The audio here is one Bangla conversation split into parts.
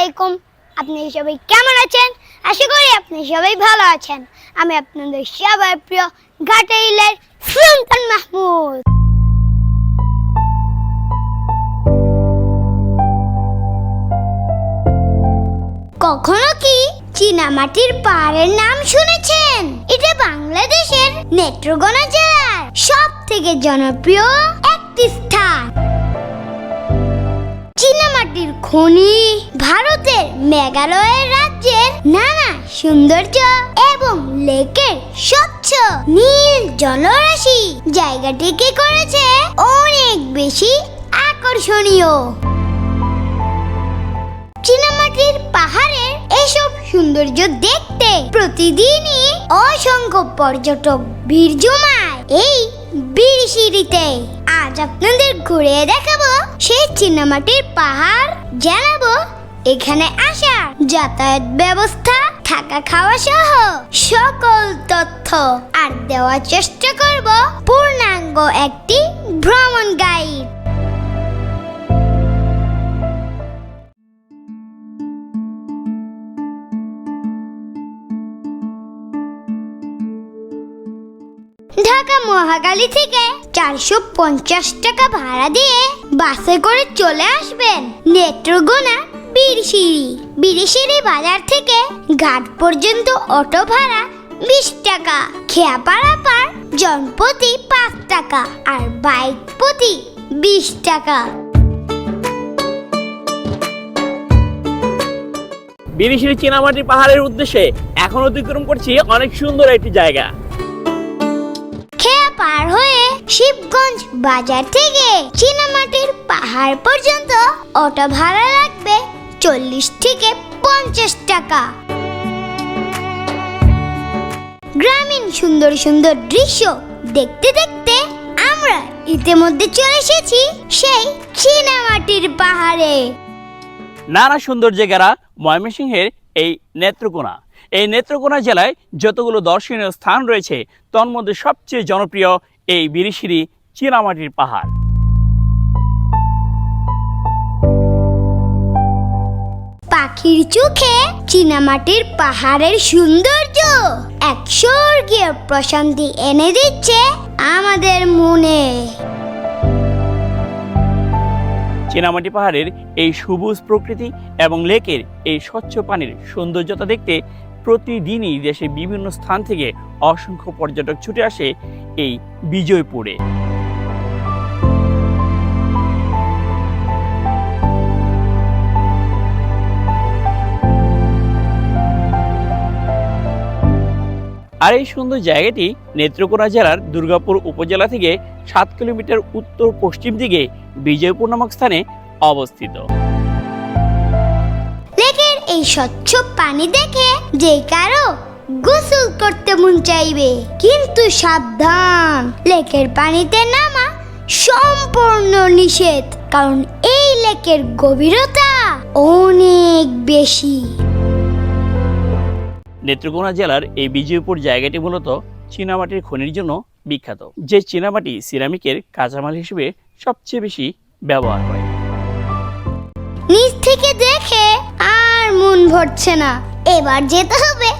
আলাইকুম। আপনি সবাই কেমন আছেন? আশা করি আপনি সবাই ভালো আছেন। আমি আপনাদের সবার প্রিয় ঘাটাইলের সুলতান মাহমুদ। কখনো কি চীনামাটির পাহাড়ের নাম শুনেছেন? এটা বাংলাদেশের নেত্রকোনা জেলার সব থেকে জনপ্রিয় একটি স্থান। খনি ভারতের মেঘালয়ের রাজ্যের নানা সৌন্দর্য এবং লেকের স্বচ্ছ নীল জলরাশি জায়গাটিকে করেছে অনেক বেশি আকর্ষণীয়। চীনামাটির পাহাড়ের এসব সৌন্দর্য দেখতে প্রতিদিনই অসংখ্য পর্যটক ভিড় জমায়। এই বিড়িশিরিতে আজ আপনাদের ঘুরে দেখাবো সেই চিনামাটির পাহাড়, জানাব এখানে আসা যাতায়াত ব্যবস্থা, থাকা খাওয়া সহ সকল তথ্য। আর দেওয়ার চেষ্টা করব পূর্ণাঙ্গ একটি ভ্রমণ গাইড ঢাকা মহাকালী থেকে চারশো পঞ্চাশ টাকা ভাড়া দিয়ে বাসে করে চলে আসবেন নেত্রকোনা বীরসিঁড়ি বীরসিঁড়ি বাজার থেকে ঘাট পর্যন্ত অটো ভাড়া বিশ টাকা, খেয়াপাড়া পার জনপ্রতি পাঁচ টাকা আর বাইক প্রতি বিশ টাকা। বিরিশিরি চীনামাটি পাহাড়ের উদ্দেশ্যে এখন অতিক্রম করছি অনেক সুন্দর একটি জায়গা। পার হয়ে শিবগঞ্জ বাজার থেকে চীনামাটির পাহাড় পর্যন্ত অটো ভাড়া লাগবে চল্লিশ থেকে পঞ্চাশ টাকা। গ্রামীণ সুন্দর সুন্দর দৃশ্য দেখতে দেখতে আমরা ইতিমধ্যে চলে এসেছি সেই চীনামাটির পাহাড়ে। নানা সুন্দর জায়গারা ময়মনসিংহের এই নেত্রকোনা। এই নেত্রকোনা জেলায় যতগুলো দর্শনীয় স্থান রয়েছে তন্মধ্যে সবচেয়ে জনপ্রিয় এই বিরিশিরি চীনামাটির পাহাড়। পাখির চোখে চীনামাটির পাহাড়ের সৌন্দর্য। এক স্বর্গীয় প্রশান্তি এনে দিচ্ছে আমাদের মনে। চীনামাটি পাহাড়ের এই সবুজ প্রকৃতি এবং লেকের এই স্বচ্ছ পানির সৌন্দর্যতা দেখতে প্রতিদিনই দেশের বিভিন্ন স্থান থেকে অসংখ্য পর্যটক ছুটে আসে এই বিজয়পুরে। আর এই সুন্দর জায়গাটি নেত্রকোনা জেলার দুর্গাপুর উপজেলা থেকে সাত কিলোমিটার উত্তর পশ্চিম দিকে বিজয়পুর নামক স্থানে অবস্থিত। এই স্বচ্ছ পানি দেখে যে কারও গোসল করতে মন চাইবে। কিন্তু সাবধান লেকের পানিতে নামা সম্পূর্ণ নিষেধ কারণ এই লেকের গভীরতা অনেক বেশি। নেত্রকোনা জেলার এই বিজয়পুর জায়গাটি মূলত চীনামাটির খনির জন্য বিখ্যাত যে চীনামাটি সিরামিকের কাঁচামাল হিসেবে সবচেয়ে বেশি ব্যবহার হয়। নিচ থেকে দেখে মন ভরছে না। এবার যেতে হবে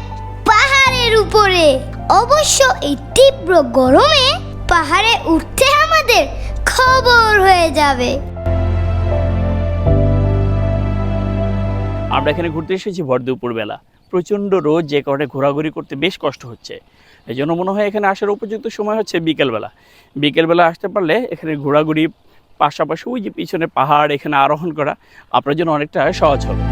পাহাড়ের উপরে। অবশ্য এই তীব্র গরমে পাহাড়ে উঠতে আমাদের খবর হয়ে যাবে। আমরা এখানে ঘুরতে এসেছি ভর দুপুর বেলা প্রচণ্ড রোদ, যে কারণে ঘোরাঘুরি করতে বেশ কষ্ট হচ্ছে। এই জন্য মনে হয় এখানে আসার উপযুক্ত সময় হচ্ছে বিকেলবেলা। বিকেলবেলা আসতে পারলে এখানে ঘোরাঘুরি পাশাপাশি ওই যে পিছনে পাহাড়, এখানে আরোহণ করা আপনার জন্য অনেকটা সহজ হবে।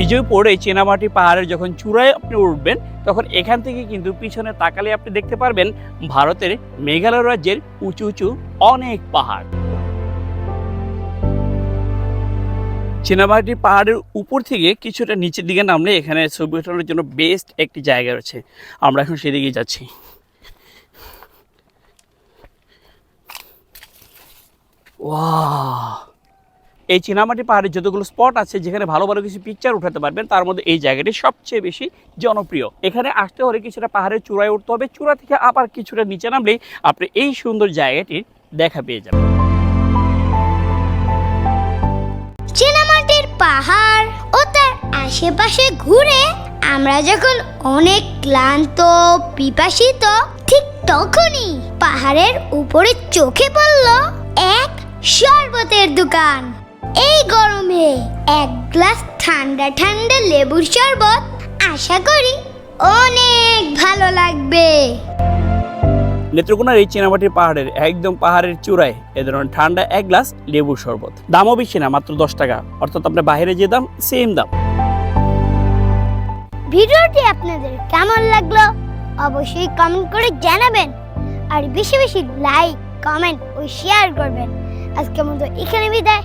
বিজয়পুর চীনামাটি পাহাড়ের যখন চূড়ায় আপনি উঠবেন, তখন এখান থেকে কিন্তু পিছনে তাকালে আপনি দেখতে পারবেন ভারতের মেঘালয় রাজ্যের উঁচু উঁচু অনেক পাহাড়। চীনামাটি পাহাড়ের উপর থেকে কিছুটা নিচের দিকে নামলে এখানে ছবি ওঠানোর জন্য বেস্ট একটি জায়গা রয়েছে। আমরা এখন সেদিকে যাচ্ছি। ওয়া এই চীনামাটি পাহাড়ের যতগুলো স্পট আছে যেখানে ভালো ভালো কিছু পিকচার উঠাতে পারবেন, তার মধ্যে এই জায়গাটি সবচেয়ে বেশি জনপ্রিয়। এখানে আসতে হলে কিছুটা পাহাড়ের চূড়ায় উঠতে হবে, চূড়া থেকে আবার কিছুটা নিচে নামলেই আপনি এই সুন্দর জায়গাটির দেখা পেয়ে যাবেন। চীনামাটির পাহাড় ও তার আশেপাশে ঘুরে আমরা যখন অনেক ক্লান্ত, পিপাসিত, ঠিক তখনই পাহাড়ের উপরে চোখে পড়ল এক শরবতের দোকান। এই গরমে এক গ্লাস ঠান্ডা ঠান্ডা লেবুর শরবত আশা করি অনেক ভালো লাগবে। নেত্রকোনার এই চীনামাটির পাহাড়ের একদম পাহাড়ের চূড়ায় এ ধরনের ঠান্ডা এক গ্লাস লেবুর শরবত। দামও বেশি না মাত্র দশ টাকা। অর্থাৎ আপনার বাইরে যে দাম সেম দাম। ভিডিওটি আপনাদের কেমন লাগল অবশ্যই কমেন্ট করে জানাবেন আর বেশি বেশি লাইক কমেন্ট ও শেয়ার করবেন। আজকের মতো এখানে বিদায়।